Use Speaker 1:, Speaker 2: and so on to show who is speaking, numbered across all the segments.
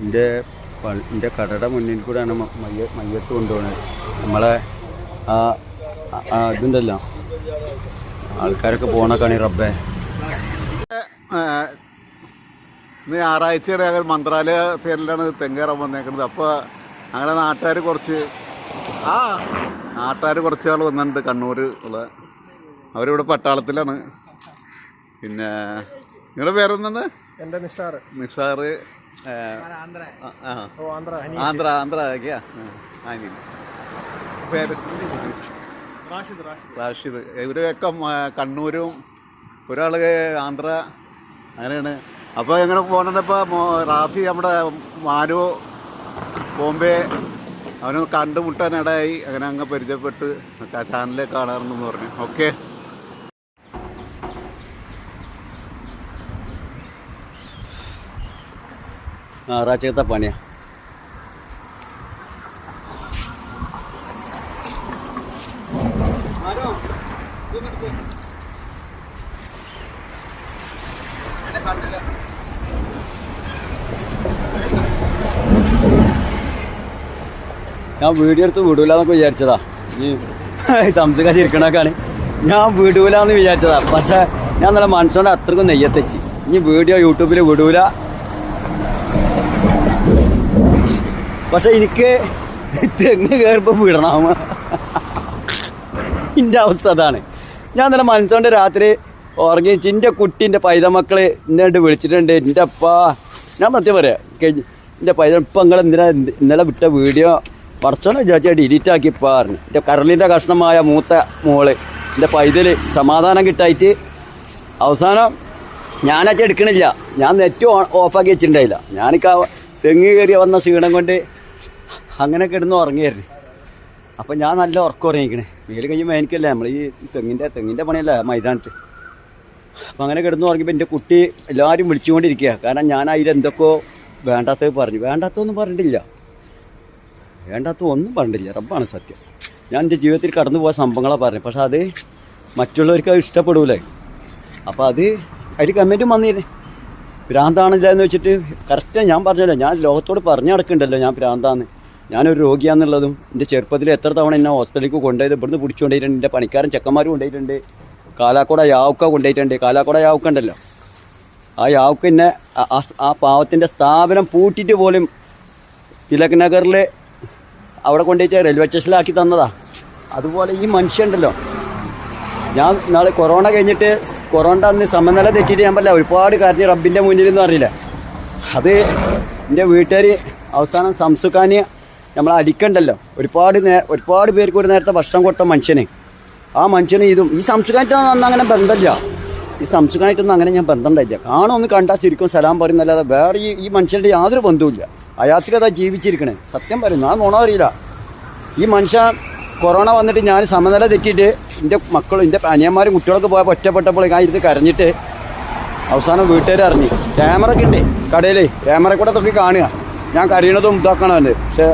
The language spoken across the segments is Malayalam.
Speaker 1: എന്റെ എന്റെ കടയുടെ മുന്നിൽ കൂടെയാണ് മയ്യ മയ്യത്ത് കൊണ്ടുപോകുന്നത് നമ്മളെ ആ ഇതുണ്ടല്ലോ. ആൾക്കാരൊക്കെ പോണ ഈ റബ്ബേ.
Speaker 2: ഇന്ന് ഞായറാഴ്ചയുടെ ഞങ്ങൾ മന്ത്രാലയ സൈഡിലാണ് തെങ്ങേറാൻ വന്നേക്കുന്നത് അപ്പോൾ അങ്ങനെ നാട്ടുകാർ കുറച്ച് ആ നാട്ടുകാർ കുറച്ച് ആൾ വന്നിട്ടുണ്ട് കണ്ണൂർ ഉള്ള. അവരിവിടെ പട്ടാളത്തിലാണ്. പിന്നെ നിങ്ങളുടെ പേരെന്താണ്?
Speaker 3: എന്റെ നിഷാർ
Speaker 2: ആ.
Speaker 3: ഓ ആന്ധ്ര?
Speaker 2: ആന്ധ്ര. ആനി പേര്
Speaker 3: റാഷിദ്
Speaker 2: ഇവരൊക്കെ കണ്ണൂരും ഒരാൾ ആന്ധ്ര അങ്ങനെയാണ്. അപ്പോൾ എങ്ങനെ പോകണപ്പോൾ റാഫി നമ്മുടെ മാനു ബോംബെ അവന് കണ്ടുമുട്ടാനിടയായി അങ്ങനെ അങ്ങ് പരിചയപ്പെട്ട് ചാനലിൽ കാണാറുണ്ടെന്ന് പറഞ്ഞു. ഓക്കെ
Speaker 1: ഞായറാഴ്ചത്തെ പണിയാ ഞാൻ വീഡിയോ എടുത്ത് വിടൂലെന്നൊക്കെ വിചാരിച്ചതാ. ഈ തംസുക ചിരിക്കണൊക്കെയാണ് ഞാൻ വിടൂലെന്ന് വിചാരിച്ചതാ. പക്ഷെ ഞാൻ നല്ല മനസ്സോണ്ട് അത്രക്കും നെയ്യത്തെച്ച് ഇനി വീഡിയോ യൂട്യൂബിൽ വിടൂല. പക്ഷെ എനിക്ക് തെങ്ങ് കയറുമ്പോൾ വിടണം എന്റെ അവസ്ഥ അതാണ്. ഞാൻ നല്ല മനസ്സുകൊണ്ട് രാത്രി ഉറങ്ങി എന്റെ പൈത പൈതമക്കൾ ഇന്നോട്ട് വിളിച്ചിട്ടുണ്ട്. എന്റെ അപ്പ ഞാൻ സത്യം പറയാം എന്റെ പൈത ഇപ്പം നിങ്ങൾ എന്തിനാ ഇന്നലെ വിട്ട വീഡിയോ? പടച്ചോനെ വിചാരിച്ചാൽ ഡിലീറ്റ് ആക്കി പറഞ്ഞു. എന്റെ കരളിന്റെ കഷ്ണമായ മൂത്ത മോൾ എന്റെ പൈതൽ സമാധാനം കിട്ടായിട്ട് അവസാനം ഞാനച്ച എടുക്കണില്ല. ഞാൻ നെറ്റ് ഓഫാക്കി വെച്ചിട്ടുണ്ടായില്ല. ഞാനിക്ക് തെങ്ങ് കയറി വന്ന ക്ഷീണം കൊണ്ട് അങ്ങനെ കിടന്ന് ഉറങ്ങിയായിരുന്നു. അപ്പം ഞാൻ നല്ല ഉറക്കം ഉറങ്ങിക്കണേ വെയിൽ കഴിയുമ്പോൾ എനിക്കല്ലേ നമ്മൾ ഈ തെങ്ങിന്റെ തെങ്ങിന്റെ പണിയല്ല മൈതാനത്ത്. അപ്പം അങ്ങനെ കിടന്ന് ഉറങ്ങിയപ്പോൾ എന്റെ കുട്ടി എല്ലാവരും വിളിച്ചുകൊണ്ടിരിക്കുക കാരണം ഞാൻ അതിൽ എന്തൊക്കെയോ വേണ്ടാത്തത് പറഞ്ഞു. വേണ്ടാത്തൊന്നും പറഞ്ഞിട്ടില്ല. വേണ്ടാത്ത ഒന്നും പറഞ്ഞിട്ടില്ല. റബ്ബാണ് സത്യം. ഞാൻ എന്റെ ജീവിതത്തിൽ കടന്നു പോയ സംഭവങ്ങളാണ് പറഞ്ഞത്. പക്ഷേ അത് മറ്റുള്ളവർക്ക് അത് ഇഷ്ടപ്പെടൂലേ. അപ്പോൾ അത് അതിൽ കമന്റും വന്നിരുന്നു. ഭ്രാന്താണില്ല എന്ന് വെച്ചിട്ട് കറക്റ്റ് ഞാൻ പറഞ്ഞല്ലോ. ഞാൻ ലോകത്തോട് പറഞ്ഞു നടക്കണ്ടല്ലോ ഞാൻ ഭ്രാന്താന്ന്. ഞാനൊരു രോഗിയാന്നുള്ളതും എന്റെ ചെറുപ്പത്തിൽ എത്ര തവണ എന്നെ ഹോസ്പിറ്റലിലേക്ക് കൊണ്ടുപോയത് ഇവിടുന്ന് പിടിച്ചു കൊണ്ടുപോയിട്ടുണ്ട് എന്റെ പണിക്കാരൻ ചെക്കന്മാർ കൊണ്ടുപോയിട്ടുണ്ട് കാലാക്കോട യാവുക്ക കൊണ്ടുപോയിട്ടുണ്ട് കാലാക്കോട യാവുക്ക ഉണ്ടല്ലോ. ആ യാവുക്ക എന്നെ ആ- പാവത്തിന്റെ സ്ഥാപനം പൂട്ടിയിട്ട് പോലും തിലക് നഗറിൽ അവിടെ കൊണ്ടുപോയിട്ട് റെയിൽവേ സ്റ്റേഷനിലാക്കി തന്നതാ. അതുപോലെ ഈ മനുഷ്യണ്ടല്ലോ ഞാൻ നാളെ കൊറോണ കഴിഞ്ഞിട്ട് കൊറോണ അന്ന് സമനില തെറ്റിയിട്ട് ഞാൻ പറയില്ല ഒരുപാട് കാര്യം റബ്ബിന്റെ മുന്നിൽ അറിയില്ല അത് എന്റെ വീട്ടുകാർ അവസാനം സംസുഖാന് നമ്മൾ അടിക്കണ്ടല്ലോ. ഒരുപാട് നേ ഒരുപാട് പേർക്ക് ഒരു നേരത്തെ ഭക്ഷണം കൊടുത്ത മനുഷ്യനെ. ആ മനുഷ്യന് ഇതും ഈ സംസുഖാനായിട്ടൊന്നും അങ്ങനെ ബന്ധമില്ല. ഈ സംസ്കാരമായിട്ടൊന്നും അങ്ങനെ ഞാൻ ബന്ധം ഉണ്ടായില്ല കാണും ഒന്ന് കണ്ടാൽ ശരിക്കും സലാം പറയുന്നല്ലാതെ വേറെ ഈ ഈ മനുഷ്യന്റെ യാതൊരു ബന്ധവുമില്ല. അയാൾക്ക് അതാ ജീവിച്ചിരിക്കണേ. സത്യം പറയുന്നു ആ നുണ അറിയില്ല. ഈ മനുഷ്യൻ കൊറോണ വന്നിട്ട് ഞാൻ സമനില തെറ്റിയിട്ട് എന്റെ മക്കളും എന്റെ അനിയന്മാരും കുട്ടികളൊക്കെ പോയപ്പോൾ ഒറ്റപ്പെട്ടപ്പോൾ ഞാൻ ഇരുന്ന് കരഞ്ഞിട്ട് അവസാനം വീട്ടുകാർ അറിഞ്ഞു ക്യാമറ ഒക്കെ ഉണ്ട് കടയിൽ ക്യാമറ കൂടെ തൊക്കെ കാണുക. ഞാൻ കരയണതും ഇതാക്കണമല്ലേ. പക്ഷെ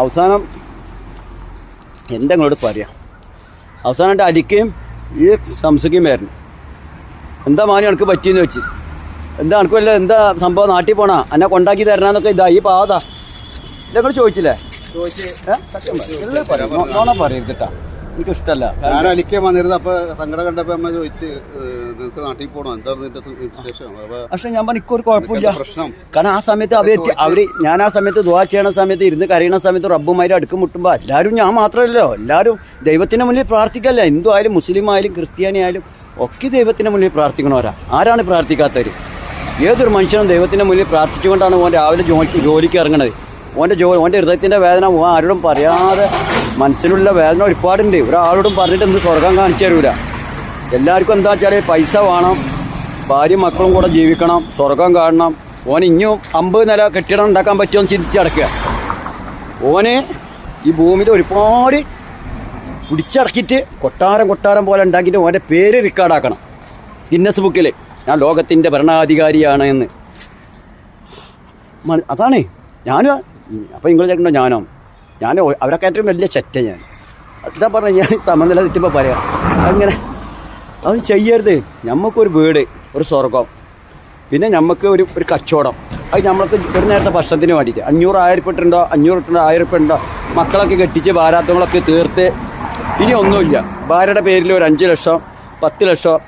Speaker 1: അവസാനം എന്തെങ്ങളോട് പറയാം? അവസാനം എന്റെ അടിക്കുകയും ഈ സംസുഖിയും വരുന്നു എന്താ മാനി എനിക്ക് പറ്റിയെന്ന് വെച്ച് എന്താ എനിക്ക് വല്ല എന്താ സംഭവം നാട്ടിൽ പോണാ? എന്നെ കൊണ്ടാക്കി തരണന്നൊക്കെ ഇതാ ഈ പാതാ. നിങ്ങൾ ചോദിച്ചില്ലേ? ചോദിച്ചേ പറയും. നോണ പറയരുത് കേട്ടാ എനിക്ക് ഇഷ്ടമല്ല
Speaker 2: ഞാൻ അലിക്കാൻ വന്നിരുന്നു അപ്പോൾ സങ്കടം കണ്ടപ്പോ അമ്മ ചോദിച്ച് നിങ്ങൾക്ക് നാട്ടിൽ പോകണോ എന്താണ്
Speaker 1: പക്ഷെ ഞാൻ പറഞ്ഞു ഒരു കുഴപ്പമില്ല.
Speaker 2: പ്രശ്നം?
Speaker 1: കാരണം ആ സമയത്ത് അവർ അവർ ഞാൻ ആ സമയത്ത് ദുവാ ചെയ്യണ സമയത്ത് ഇരുന്ന് കരയണ സമയത്ത് റബ്ബുമാരും അടുക്കും മുട്ടുമ്പോൾ എല്ലാവരും ഞാൻ മാത്രമല്ലല്ലോ. എല്ലാരും ദൈവത്തിന്റെ മുന്നിൽ പ്രാർത്ഥിക്കല്ല? ഹിന്ദു ആയാലും മുസ്ലിം ആയാലും ക്രിസ്ത്യാനി ആയാലും ഒക്കെ ദൈവത്തിന്റെ മുന്നിൽ പ്രാർത്ഥിക്കണവരാ. ആരാണ് പ്രാർത്ഥിക്കാത്തവർ ഏതൊരു മനുഷ്യനും ദൈവത്തിന്റെ മുന്നിൽ പ്രാർത്ഥിച്ചുകൊണ്ടാണ് ഓൻ രാവിലെ ജോലിക്ക് ഇറങ്ങണത്. ഓന്റെ ജോ ഓന്റെ ഹൃദയത്തിന്റെ വേദന ഓൻ ആരോടും പറയാതെ മനസ്സിലുള്ള വേദന ഒരുപാടുണ്ട്. ഒരാളോടും പറഞ്ഞിട്ട് എന്ത് സ്വർഗം കാണിച്ചു തരൂല. എല്ലാവർക്കും എന്താ വെച്ചാൽ പൈസ വേണം ഭാര്യ മക്കളും കൂടെ ജീവിക്കണം സ്വർഗം കാണണം. ഓൻ ഇനിയും അമ്പത് നില കെട്ടിടം ഉണ്ടാക്കാൻ പറ്റുമോ എന്ന് ചിന്തിച്ചടക്കുക ഓന് ഈ ഭൂമിയിൽ ഒരുപാട് പിടിച്ചടക്കിയിട്ട് കൊട്ടാരം കൊട്ടാരം പോലെ ഉണ്ടാക്കിയിട്ട് ഓന്റെ പേര് റെക്കോർഡാക്കണം ഗിന്നസ് ബുക്കിൽ ഞാൻ ലോകത്തിന്റെ ഭരണാധികാരിയാണ് എന്ന്. അതാണ്. ഞാനും അപ്പോൾ നിങ്ങൾ ചേട്ടനോ ഞാനോ? ഞാൻ അവരൊക്കെ ഏറ്റവും വലിയ ചെറ്റ ഞാൻ. അതാ പറഞ്ഞ ഞാൻ സമനില തെറ്റുമ്പോൾ പറയാം. അങ്ങനെ അത് ചെയ്യരുത്. നമുക്കൊരു വീട് ഒരു സ്വർഗം പിന്നെ നമുക്ക് ഒരു ഒരു കച്ചവടം. അത് നമ്മൾക്ക് ഒരു നേരത്തെ ഭക്ഷണത്തിന് വേണ്ടിയിട്ട് അഞ്ഞൂറ് ആയിരം ഇട്ടുണ്ടോ അഞ്ഞൂറ് ഇട്ടുണ്ടോ ആയിരം ഉണ്ടോ? മക്കളൊക്കെ കെട്ടിച്ച് ഭാരാത്തങ്ങളൊക്കെ തീർത്ത് ഇനി ഒന്നുമില്ല. ഭാര്യയുടെ പേരിൽ ഒരു അഞ്ച് ലക്ഷം പത്ത് ലക്ഷം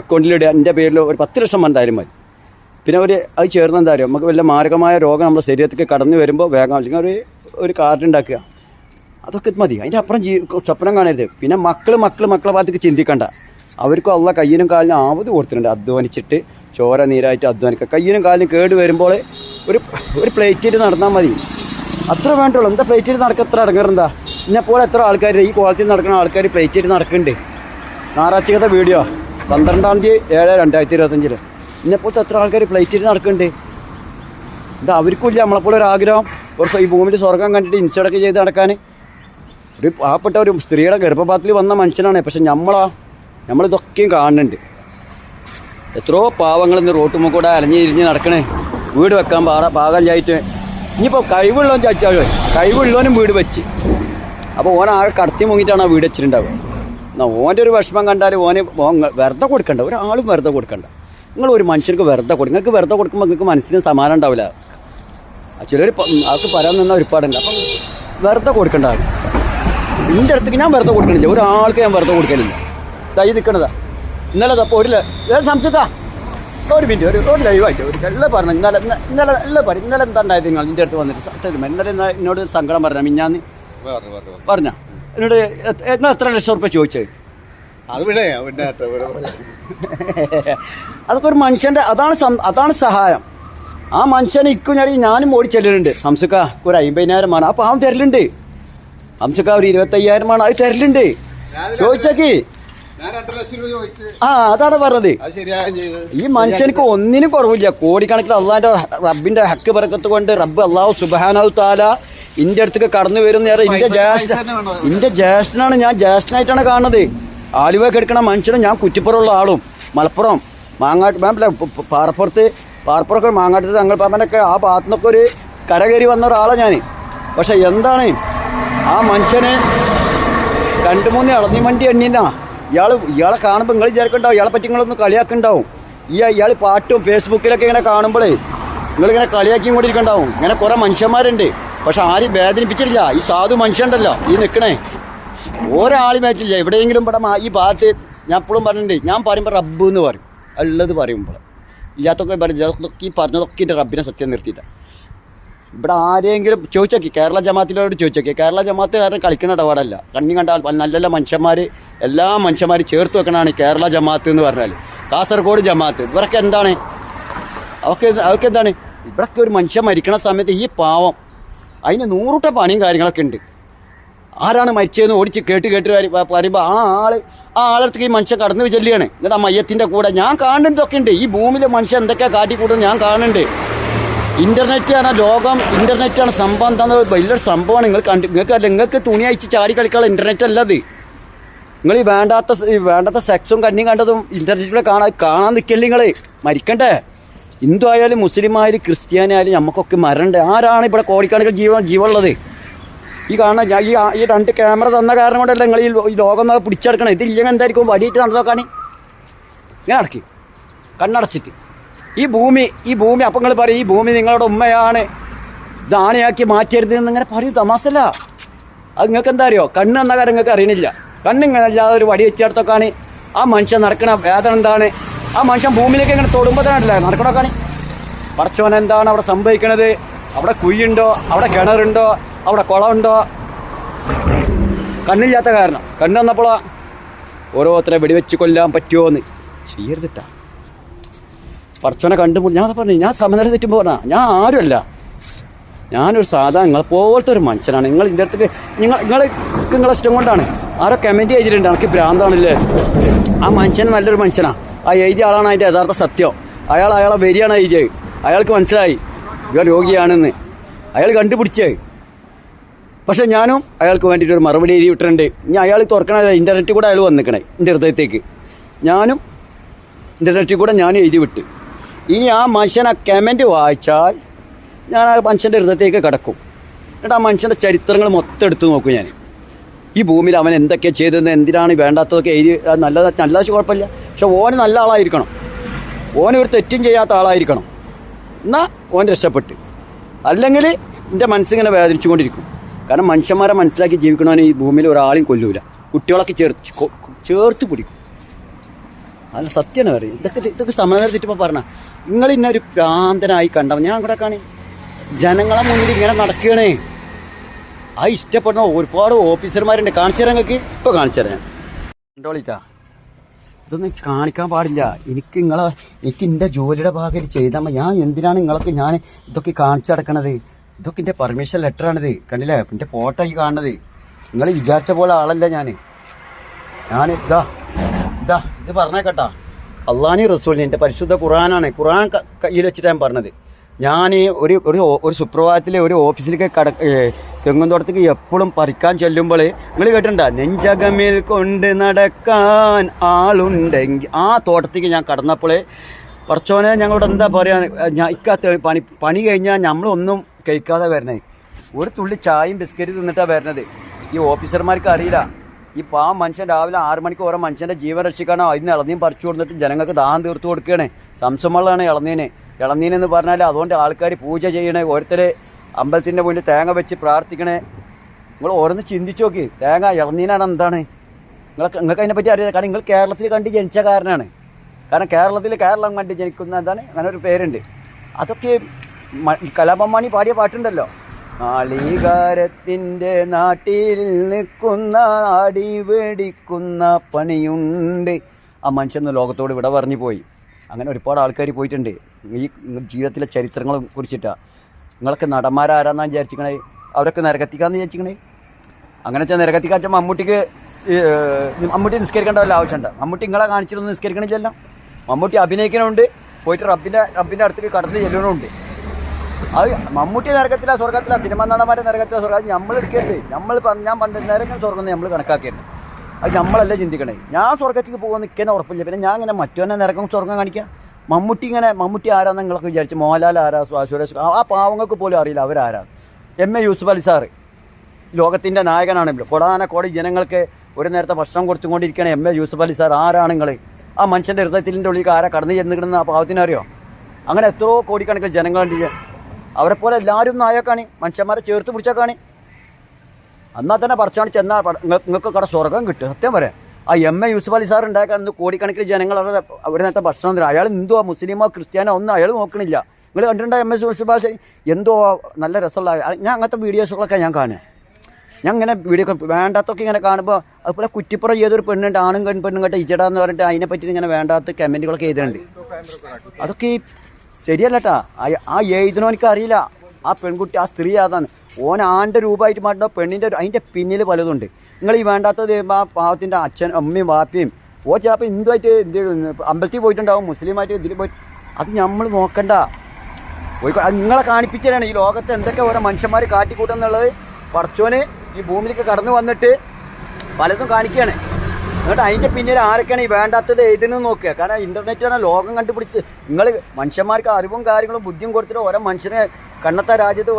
Speaker 1: അക്കൗണ്ടിലിടുക എന്റെ പേരിൽ ഒരു പത്ത് ലക്ഷം എന്തായാലും മതി. പിന്നെ ഒരു അത് ചേർന്ന് എന്താ പറയുക നമുക്ക് വല്ല മാരകമായ രോഗം നമ്മുടെ ശരീരത്തേക്ക് കടന്നു വരുമ്പോൾ വേഗം അല്ലെങ്കിൽ ഒരു ഒരു കാർഡ് ഉണ്ടാക്കുക. അതൊക്കെ മതി. അതിന്റെ അപ്പുറം ജീ സ്വപ്നം കാണരുത്. പിന്നെ മക്കൾ മക്കൾ മക്കളെ ഭാഗത്തേക്ക് ചിന്തിക്കണ്ട. അവർക്കും ഉള്ള കയ്യിനും കാലിനും ആവത് കൊടുത്തിട്ടുണ്ട്. അധ്വാനിച്ചിട്ട് ചോര നീരായിട്ട് അധ്വാനിക്കുക കയ്യിനും കാലിനും കേട് വരുമ്പോൾ ഒരു ഒരു പ്ലേറ്റിൽ നടന്നാൽ മതി. അത്ര വേണ്ടുള്ളൂ. എന്താ പ്ലേറ്റിൽ നടക്കുക എത്ര ഇറങ്ങാറെന്താ പോലെ എത്ര ആൾക്കാർ ഈ ക്വാളിറ്റിയിൽ നടക്കുന്ന ആൾക്കാർ പ്ലേറ്റിൽ നടക്കുന്നുണ്ട്. ഞായറാഴ്ചക്കത്തെ വീഡിയോ പന്ത്രണ്ടാം തീയതി ഏഴ് രണ്ടായിരത്തി ഇരുപത്തഞ്ചിൽ. ഇന്നെപ്പോഴത്തെ എത്ര ആൾക്കാർ പ്ലേറ്റിൽ നടക്കുന്നുണ്ട് എന്താ അവർക്കും ഇല്ല നമ്മളെപ്പോലെ ഒരു ആഗ്രഹം. ഒരു ഈ ഭൂമിയിൽ സ്വർഗം കണ്ടിട്ട് ഇൻസ്റ്റഡൊക്കെ ചെയ്ത് നടക്കാൻ ഒരു പാവപ്പെട്ട ഒരു സ്ത്രീയുടെ ഗർഭപാത്രത്തിൽ വന്ന മനുഷ്യനാണ്. പക്ഷെ നമ്മളാ നമ്മളിതൊക്കെയും കാണുന്നുണ്ട് എത്രയോ പാവങ്ങൾ ഇന്ന് റോട്ടുമ്മ കൂടെ അലഞ്ഞിരിഞ്ഞ് നടക്കണേ. വീട് വെക്കാൻ പാട പാകല്ലായിട്ട് ഇനിയിപ്പോൾ കഴിവുള്ളവൻ ചോദിച്ചാലോ കഴിവുള്ളവനും വീട് വെച്ച്. അപ്പോൾ ഓൻ ആകെ കടത്തി മുങ്ങിയിട്ടാണ് ആ വീട് വെച്ചിട്ടുണ്ടാവുക. എന്നാൽ ഓന്റെ ഒരു വിഷമം കണ്ടാൽ ഓന് വെറുതെ കൊടുക്കണ്ട. ഒരാളും വെറുതെ കൊടുക്കണ്ട. നിങ്ങൾ ഒരു മനുഷ്യർക്ക് വെറുതെ കൊടുക്കും നിങ്ങൾക്ക് വെറുതെ കൊടുക്കുമ്പോൾ നിങ്ങൾക്ക് മനസ്സിന് സമാനം ഉണ്ടാവില്ല ചിലർ അവർക്ക് പറയാൻ നിന്ന ഒരുപാടുണ്ട്. അപ്പം വെറുതെ കൊടുക്കണ്ട. ആൾ എന്റെ അടുത്തേക്ക് ഞാൻ വെറുതെ കൊടുക്കണില്ല. ഒരാൾക്ക് ഞാൻ വെറുതെ കൊടുക്കണില്ല. തൈ നിൽക്കണതാ ഇന്നലെ അപ്പോൾ ഒരു സംശയത്താ? ഒരു മിനിറ്റ് ഒരു ഒരു ലൈവായിട്ട് ഒരു എല്ലാം പറഞ്ഞു ഇന്നലെ ഇന്നലെ എല്ലാം പറയും ഇന്നലെ എന്താ ഉണ്ടായത് നിങ്ങൾ എന്റെ അടുത്ത് വന്നിട്ട്? സത്യം ഇന്നലെ എന്നാ എന്നോട് സങ്കടം പറഞ്ഞാൽ മിഞ്ഞാന്ന്?
Speaker 2: പറഞ്ഞു
Speaker 1: എന്നോട് എത്ര- നിങ്ങൾ എത്ര ലക്ഷം റുപ്യ ചോദിച്ചത്?
Speaker 2: അത് വിടെ പിന്നെ ആട്ടെ,
Speaker 1: അതൊക്കെ ഒരു മനുഷ്യന്റെ അതാണ് അതാണ് സഹായം. ആ മനുഷ്യനെ ഇക്കും ഞാൻ ഞാനും ഓടി ചെല്ലലുണ്ട് സംസുക്ക ഒരു അമ്പതിനായിരമാണ് ആ പാവം തരലുണ്ട്. സംസുക്ക ഒരു ഇരുപത്തയ്യായിരമാണ് അത് തരലുണ്ട്. ചോദിച്ചേക്ക്. ആ അതാണ് പറഞ്ഞത്. ഈ മനുഷ്യനക്ക് ഒന്നിനും കുറവില്ല. കോടിക്കണക്കിന് അള്ളാന്റെ റബ്ബിന്റെ ഹക്ക് പറക്കത്ത് കൊണ്ട് റബ്ബ് അള്ളാഹു സുബാനാവു താല ഇന്റെ അടുത്തേക്ക് കടന്നു വരും നേരം ഇന്റെ ജ്യേഷ്ഠ? ഇന്റെ ജ്യേഷ്ഠനാണ് ഞാൻ ജ്യേഷ്ഠനായിട്ടാണ് കാണുന്നത്. ആലുവ എടുക്കണ മനുഷ്യനും ഞാൻ കുറ്റിപ്പുറമുള്ള ആളും. മലപ്പുറം മാങ്ങാട്ട് മാം പാറപ്പുറത്ത് പാറപ്പുറമൊക്കെ മാങ്ങാട്ടത്ത് തങ്ങൾ പാമ്പനൊക്കെ ആ ഭാഗത്തു നിന്നൊക്കെ ഒരു കരകയറി വന്ന ഒരാളാണ് ഞാൻ. പക്ഷെ എന്താണ്? ആ മനുഷ്യന് രണ്ട് മൂന്ന് ഇളനീ വണ്ടി എണ്ണീന്നാ ഇയാൾ ഇയാളെ കാണുമ്പോൾ നിങ്ങൾ വിചാരിക്കണ്ടാവും ഇയാളെ പറ്റി നിങ്ങളൊന്ന് കളിയാക്കുണ്ടാവും. ഈ ഇയാൾ പാട്ടും ഫേസ്ബുക്കിലൊക്കെ ഇങ്ങനെ കാണുമ്പോഴേ നിങ്ങളിങ്ങനെ കളിയാക്കിയും കൂടി ഇരിക്കണ്ടാവും. ഇങ്ങനെ കുറേ മനുഷ്യന്മാരുണ്ട്. പക്ഷെ ആരും വേദനിപ്പിച്ചിട്ടില്ല. ഈ സാധു മനുഷ്യണ്ടല്ലോ ഈ നിൽക്കണേ ഒരാളും മാച്ചില്ല എവിടെയെങ്കിലും ഇവിടെ ഈ ഭാഗത്ത് ഞാൻ എപ്പോഴും പറഞ്ഞിട്ടുണ്ട്. ഞാൻ പറയുമ്പോൾ റബ്ബ് എന്ന് പറയും. ഉള്ളത് പറയുമ്പോൾ ഇല്ലാത്തൊക്കെ പറയും. ഈ പറഞ്ഞതൊക്കെ എന്റെ റബ്ബിനെ സത്യം നിർത്തിയിട്ടാണ് ഇവിടെ ആരെങ്കിലും ചോദിച്ചോക്കി. കേരള ജമാത്തിലോട് ചോദിച്ചോക്കി. കേരള ജമാത്ത് കാരണം കളിക്കുന്ന ഇടപാടല്ല. കണ്ണി കണ്ടാൽ നല്ല നല്ല മനുഷ്യന്മാർ എല്ലാ മനുഷ്യന്മാരും ചേർത്ത് വെക്കണതാണ് കേരള ജമാത്ത് എന്ന് പറഞ്ഞാൽ കാസർഗോഡ് ജമാത്ത്. ഇവരൊക്കെ എന്താണ്? അവർക്ക് അവർക്ക് എന്താണ്? ഇവിടൊക്കെ ഒരു മനുഷ്യൻ മരിക്കണ സമയത്ത് ഈ പാവം അതിന് നൂറുട്ട പണിയും കാര്യങ്ങളൊക്കെ ഉണ്ട്. ആരാണ് മരിച്ചതെന്ന് ഓടിച്ച് കേട്ട് കേട്ട് പറയുമ്പോൾ ആ ആൾ ആ ആളടുത്തേക്ക് ഈ മനുഷ്യൻ കടന്നു ചെല്ലുകയാണ്. എന്നിട്ട് ആ മയ്യത്തിന്റെ കൂടെ ഞാൻ കാണുന്നതൊക്കെ ഉണ്ട്. ഈ ഭൂമിയിലെ മനുഷ്യൻ എന്തൊക്കെയാണ് കാട്ടിക്കൂട്ടുന്നത് ഞാൻ കാണുന്നുണ്ട്. ഇന്റർനെറ്റ് ആണ് ലോകം ഇന്റർനെറ്റ് ആണ് സംഭവം എന്താണെന്ന് വലിയൊരു സംഭവമാണ്. നിങ്ങൾ കണ്ട് നിങ്ങൾക്ക് അല്ല നിങ്ങൾക്ക് തുണി അയച്ച് ചാടി കളിക്കാനുള്ള ഇന്റർനെറ്റ് അല്ലത് നിങ്ങൾ ഈ വേണ്ടാത്ത വേണ്ടാത്ത സെക്സും കണ്ണിയും കണ്ടതും ഇന്റർനെറ്റിലൂടെ കാണാൻ കാണാൻ നിൽക്കല്ലേ നിങ്ങൾ മരിക്കണ്ടേ? ഹിന്ദു ആയാലും മുസ്ലിം ആയാലും ക്രിസ്ത്യാനി ആയാലും നമുക്കൊക്കെ മരണ്ടേ ആരാണ് ഇവിടെ കോടിക്കണക്കിന് ജീവൻ ജീവനുള്ളത്? ഈ കാണുന്ന ഞാൻ ഈ ഈ രണ്ട് ക്യാമറ തന്ന കാരണം കൊണ്ടല്ല നിങ്ങൾ ഈ ലോകം പിടിച്ചെടുക്കണം? ഇതില്ലെങ്കിൽ എന്തായിരിക്കും വടിയിട്ട് നടന്നു നോക്കാണ് ഇങ്ങനെ അടക്കി കണ്ണടച്ചിട്ട്. ഈ ഭൂമി ഈ ഭൂമി അപ്പം നിങ്ങൾ പറയും ഈ ഭൂമി നിങ്ങളുടെ ഉമ്മയാണ്. ദാനയാക്കി മാറ്റരുത് എന്നിങ്ങനെ പറയും. തമാസല്ല അത് നിങ്ങൾക്ക് എന്താ അറിയോ? കണ്ണ് എന്ന കാര്യം നിങ്ങൾക്ക് അറിയണില്ല. കണ്ണിങ്ങനല്ലാതെ ഒരു വടി വെച്ചിടത്തൊക്കെയാണ് ആ മനുഷ്യൻ നടക്കണ വേദന എന്താണ്? ആ മനുഷ്യൻ ഭൂമിയിലേക്ക് ഇങ്ങനെ തൊടുമ്പോൾ തന്നെ അല്ലേ നടക്കണൊക്കെയാണ് പറച്ചോൻ എന്താണ് അവിടെ സംഭവിക്കണത്? അവിടെ കുഴിയുണ്ടോ? അവിടെ കിണറുണ്ടോ? അവിടെ കുളമുണ്ടോ? കണ്ണില്ലാത്ത കാരണം. കണ്ണു വന്നപ്പോളാ ഓരോരുത്തരെ വെടിവെച്ച് കൊല്ലാൻ പറ്റുമോ എന്ന് ചെയ്യരുതിട്ടാ പറച്ചോനെ കണ്ടുമ്പോൾ ഞാൻ പറഞ്ഞു ഞാൻ സമനില തെറ്റുമ്പോൾ പറഞ്ഞാ ഞാൻ ആരുമല്ല. ഞാനൊരു സാധാ നിങ്ങളെ പോലത്തെ ഒരു മനുഷ്യനാണ്. നിങ്ങൾ ഇതിന്റെ അടുത്ത് നിങ്ങൾ നിങ്ങൾ നിങ്ങളെ ഇഷ്ടം കൊണ്ടാണ്. ആരോ കമന്റ് ചെയ്തിട്ടുണ്ട്. എനിക്ക് ഭ്രാന്താണല്ലേ? ആ മനുഷ്യൻ നല്ലൊരു മനുഷ്യനാണ് ആ എഴുതിയ ആളാണ് അതിന്റെ യഥാർത്ഥ സത്യം. അയാൾ അയാളെ വരിയാണ് എഴുതിയത്. അയാൾക്ക് മനസ്സിലായി. ഇവ രോഗിയാണെന്ന്. അയാൾ കണ്ടുപിടിച്ചേ. പക്ഷെ ഞാനും അയാൾക്ക് വേണ്ടിയിട്ട് ഒരു മറുപടി എഴുതി വിട്ടിട്ടുണ്ട്. ഇനി അയാൾ തുറക്കണ ഇന്റർനെറ്റിൽ കൂടെ അയാൾ വന്നിക്കണേ എന്റെ ഹൃദയത്തേക്ക്. ഞാനും ഇന്റർനെറ്റിൽ കൂടെ ഞാൻ എഴുതി വിട്ട്. ഇനി ആ മനുഷ്യൻ ആ കമന്റ് വായിച്ചാൽ ഞാൻ ആ മനുഷ്യന്റെ ഹൃദയത്തേക്ക് കിടക്കും. എന്നിട്ട് ആ മനുഷ്യന്റെ ചരിത്രങ്ങൾ മൊത്തം എടുത്തു നോക്കും ഞാൻ. ഈ ഭൂമിയിൽ അവൻ എന്തൊക്കെയാണ് ചെയ്തതെന്ന് എന്തിനാണ് വേണ്ടാത്തതൊക്കെ എഴുതി നല്ലതാ നല്ലത് കുഴപ്പമില്ല. പക്ഷെ ഓന് നല്ല ആളായിരിക്കണം. ഓനൊരു തെറ്റും ചെയ്യാത്ത ആളായിരിക്കണം. എന്നാൽ ഓൻ രക്ഷപ്പെട്ട്. അല്ലെങ്കിൽ എന്റെ മനസ്സിങ്ങനെ വേദനിച്ചുകൊണ്ടിരിക്കും. കാരണം മനുഷ്യന്മാരെ മനസ്സിലാക്കി ജീവിക്കണവന് ഈ ഭൂമിയിൽ ഒരാളെയും കൊല്ലൂല. കുട്ടികളൊക്കെ ചേർത്ത് ചേർത്ത് പിടിക്കും. അല്ല സത്യമാണ് പറയും ഇതൊക്കെ ഇതൊക്കെ സമനില തെറ്റിപ്പോൾ പറഞ്ഞ. നിങ്ങൾ ഇന്നെ ഒരു ഭ്രാന്തനായി കണ്ടവൻ. ഞാൻ കൂടെ കാണി ജനങ്ങളെ മുന്നിൽ ഇങ്ങനെ നടക്കുകയാണേ. ആ ഇഷ്ടപ്പെടുന്ന ഒരുപാട് ഓഫീസർമാരുണ്ട് കാണിച്ചു തരാൻ ഇപ്പോൾ കാണിച്ചു തരാം കണ്ടോളിട്ടാ. ഇതൊന്നും കാണിക്കാൻ പാടില്ല. എനിക്ക് നിങ്ങളെ എനിക്ക് എന്റെ ജോലിയുടെ ഭാഗമായിട്ട് ചെയ്താൽ. ഞാൻ എന്തിനാണ് നിങ്ങളൊക്കെ ഞാൻ ഇതൊക്കെ കാണിച്ചു നടക്കണത്? ഇതൊക്കെ എന്റെ പെർമിഷൻ ലെറ്ററാണിത് കണ്ടില്ലേ? എന്റെ ഫോട്ടോ ഈ കാണുന്നത്. നിങ്ങൾ വിചാരിച്ച പോലെ ആളല്ല ഞാൻ ഞാൻ ഇതാ ഇതാ ഇത് പറഞ്ഞേക്കട്ടാ. അള്ളാനി റസൂലിന് എന്റെ പരിശുദ്ധ ഖുറാനാണ് ഖുറാൻ കയ്യിൽ വെച്ചിട്ട് ഞാൻ പറഞ്ഞത്. ഞാൻ ഒരു ഒരു ഒരു സുപ്രഭാതത്തിലെ ഒരു ഓഫീസിലേക്ക് കട തെങ്ങുന്തോട്ടത്തേക്ക് എപ്പോഴും പറിക്കാൻ ചെല്ലുമ്പോൾ നിങ്ങൾ കേട്ടിട്ടുണ്ടോ? നെഞ്ചകമിൽ കൊണ്ട് നടക്കാൻ ആളുണ്ടെങ്കിൽ ആ തോട്ടത്തേക്ക് ഞാൻ കടന്നപ്പോൾ പറച്ചോനെ ഞങ്ങളോട് എന്താ പറയുക ഞാൻ ഇക്കാത്ത പണി പണി കഴിഞ്ഞാൽ നമ്മളൊന്നും കഴിക്കാതെ വരണേ. ഒരു തുള്ളി ചായയും ബിസ്ക്കറ്റ് തിന്നിട്ടാണ് വരണത്. ഈ ഓഫീസർമാർക്ക് അറിയില്ല. ഈ പാ മനുഷ്യൻ രാവിലെ ആറ് മണിക്ക് ഓരോ മനുഷ്യന്റെ ജീവൻ രക്ഷിക്കാനോ അതിന് ഇളനീം പറിച്ചു കൊടുത്തിട്ട് ജനങ്ങൾക്ക് ദാഹം തീർത്തു കൊടുക്കുകയാണ് സംശയമുള്ളതാണ് ഇളനീന്. ഇളനീനെന്ന് പറഞ്ഞാൽ അതുകൊണ്ട് ആൾക്കാർ പൂജ ചെയ്യണേ ഓരോരുത്തർ അമ്പലത്തിന്റെ മുന്നിൽ തേങ്ങ വെച്ച് പ്രാർത്ഥിക്കണേ. നിങ്ങൾ ഓരോന്ന് ചിന്തിച്ചു നോക്കി. തേങ്ങ ഇളനീനാണ് എന്താണ്? നിങ്ങൾ നിങ്ങൾക്ക് അതിനെപ്പറ്റി അറിയാം. കാരണം നിങ്ങൾ കേരളത്തിൽ കണ്ട് ജനിച്ച കാരനാണ്. കാരണം കേരളത്തിൽ കേരളം കണ്ട് ജനിക്കുന്ന എന്താണ്? അങ്ങനെ ഒരു പേരുണ്ട്. അതൊക്കെ കലാപമ്മാണി പാടിയ പാട്ടുണ്ടല്ലോ. നാളീകാരത്തിന്റെ നാട്ടിൽ നിൽക്കുന്ന അടി വെടിക്കുന്ന പണിയുണ്ട്. ആ മനുഷ്യൻ ലോകത്തോട് ഇവിടെ പറഞ്ഞു പോയി. അങ്ങനെ ഒരുപാട് ആൾക്കാർ പോയിട്ടുണ്ട്. ഈ ജീവിതത്തിലെ ചരിത്രങ്ങളും കുറിച്ചിട്ടാണ് നിങ്ങളൊക്കെ നടന്മാരാരാന്നാണ് വിചാരിച്ചിക്കണേ? അവരൊക്കെ നരകത്തിക്കാന്ന് വിചാരിച്ചിക്കണേ? അങ്ങനെ വെച്ചാൽ നിരകത്തിക്കാച്ച മമ്മൂട്ടിക്ക് മമ്മൂട്ടി നിസ്കരിക്കേണ്ട വല്ല ആവശ്യമുണ്ട്. മമ്മൂട്ടി നിങ്ങളെ കാണിച്ചിട്ടൊന്നും നിസ്കരിക്കണില്ലല്ലോ. മമ്മൂട്ടി അഭിനയിക്കണമുണ്ട് പോയിട്ട് റബ്ബിന്റെ റബ്ബിന്റെ അടുത്തേക്ക് കടന്ന് ചെല്ലണമുണ്ട് അത് മമ്മൂട്ടി നരകത്തില സ്വർഗത്തില സിനിമ നടന്മാരെ നരകത്തില സ്വർഗം അത് നമ്മൾ എടുക്കരുത് നമ്മൾ ഞാൻ പണ്ട് നരകം സ്വർഗം നമ്മൾ കണക്കാക്കരുത് അത് നമ്മളല്ല ചിന്തിക്കണേ. ഞാൻ സ്വർഗത്തേക്ക് പോകാൻ നിൽക്കാൻ ഉറപ്പില്ല. പിന്നെ ഞാൻ ഇങ്ങനെ മറ്റവനെ നിരക്കം സ്വർഗം കാണിക്കാം? മമ്മൂട്ടി ഇങ്ങനെ മമ്മൂട്ടി ആരാന്ന് നിങ്ങളൊക്കെ വിചാരിച്ചു മോഹൻലാൽ ആരാ സുരേഷ് ആ- പാവങ്ങൾക്ക് പോലും അറിയില്ല അവരാരാ. M A Yusuf Ali sir ലോകത്തിന്റെ നായകനാണെങ്കിലും കൊടാന കോടി ജനങ്ങൾക്ക് ഒരു നേരത്തെ ഭക്ഷണം കൊടുത്തുകൊണ്ടിരിക്കുകയാണ് M A Yusuf Ali sir. ആരാണ് നിങ്ങൾ ആ മനുഷ്യന്റെ ഹൃദയത്തിന്റെ ഉള്ളിൽ ആരാ കടന്നു ചെന്നിടുന്ന ആ പാവത്തിനറിയോ? അങ്ങനെ എത്രയോ കോടിക്കണക്കിന് ജനങ്ങളുണ്ട്. അവരെപ്പോലെ പോലെ എല്ലാവരും നായക്കാണി. മനുഷ്യന്മാരെ ചേർത്ത് പിടിച്ചേക്കാണ് എന്നാൽ തന്നെ പറച്ചാണ് ചെന്നാൽ നിങ്ങൾക്ക് കട സ്വർഗം കിട്ടും സത്യം പറയാം. ആ M A Yusuf Ali sir ഉണ്ടാക്കാൻ കോടിക്കണക്കിന് ജനങ്ങൾ അവരുടെ അവിടെ നേരത്തെ ഭക്ഷണം തരാം അയാൾ ഹിന്ദുവോ മുസ്ലിമോ ക്രിസ്ത്യാനോ ഒന്നും അയാൾ നോക്കണില്ല. നിങ്ങൾ കണ്ടിട്ടുണ്ടോ എം എസ് യൂസുഫ് എന്തോ നല്ല രസമുള്ള ഞാൻ അങ്ങനത്തെ വീഡിയോസുകളൊക്കെ ഞാൻ കാണുക. ഞാൻ ഇങ്ങനെ വീഡിയോ വേണ്ടാത്തൊക്കെ ഇങ്ങനെ കാണുമ്പോൾ അതുപോലെ കുറ്റിപ്പുറം ഏതൊരു പെണ്ണുണ്ട്? ആണും കൺ പെണ്ണും കേട്ടോ ഇജടാന്ന് പറഞ്ഞിട്ട് അതിനെ പറ്റി ഇങ്ങനെ വേണ്ടാത്ത കമന്റുകളൊക്കെ എഴുതുന്നുണ്ട് അതൊക്കെ ശരിയല്ല ശരിയല്ലട്ടാ ആ- എഴുതണോ എഴുതണോനിക്ക് അറിയില്ല. ആ പെൺകുട്ടി ആ സ്ത്രീ അതാണ്. ഓൻ ആന്റെ രൂപമായിട്ട് മാറ്റോ പെണ്ണിന്റെ അതിന്റെ പിന്നിൽ പലതുണ്ട്. നിങ്ങൾ ഈ വേണ്ടാത്തത് ആ പാവത്തിന്റെ അച്ഛൻ അമ്മയും വാപ്പയും ഓ ചിലപ്പോൾ ഹിന്ദുവായിട്ട് എന്ത് അമ്പലത്തിൽ പോയിട്ടുണ്ടാവും മുസ്ലിമായിട്ട് ഇതിൽ പോയി. അത് നമ്മൾ നോക്കണ്ട. നിങ്ങളെ കാണിപ്പിച്ചതാണ് ഈ ലോകത്ത് എന്തൊക്കെ ഓരോ മനുഷ്യന്മാർ കാട്ടിക്കൂട്ടുന്നുള്ളത് പറച്ചോന് ഈ ഭൂമിയിലേക്ക് കടന്നു വന്നിട്ട് പലതും കാണിക്കുകയാണ്. എന്നിട്ട് അതിന്റെ പിന്നിൽ ആരൊക്കെയാണ് ഈ വേണ്ടാത്തത് എഴുതുന്നത് നോക്കുക. കാരണം ഇന്റർനെറ്റാണ് ലോകം കണ്ടുപിടിച്ച്. നിങ്ങൾ മനുഷ്യന്മാർക്ക് അറിവും കാര്യങ്ങളും ബുദ്ധിയും കൊടുത്തിട്ട് ഓരോ മനുഷ്യനെ കണ്ണത്തെ രാജ്യത്ത്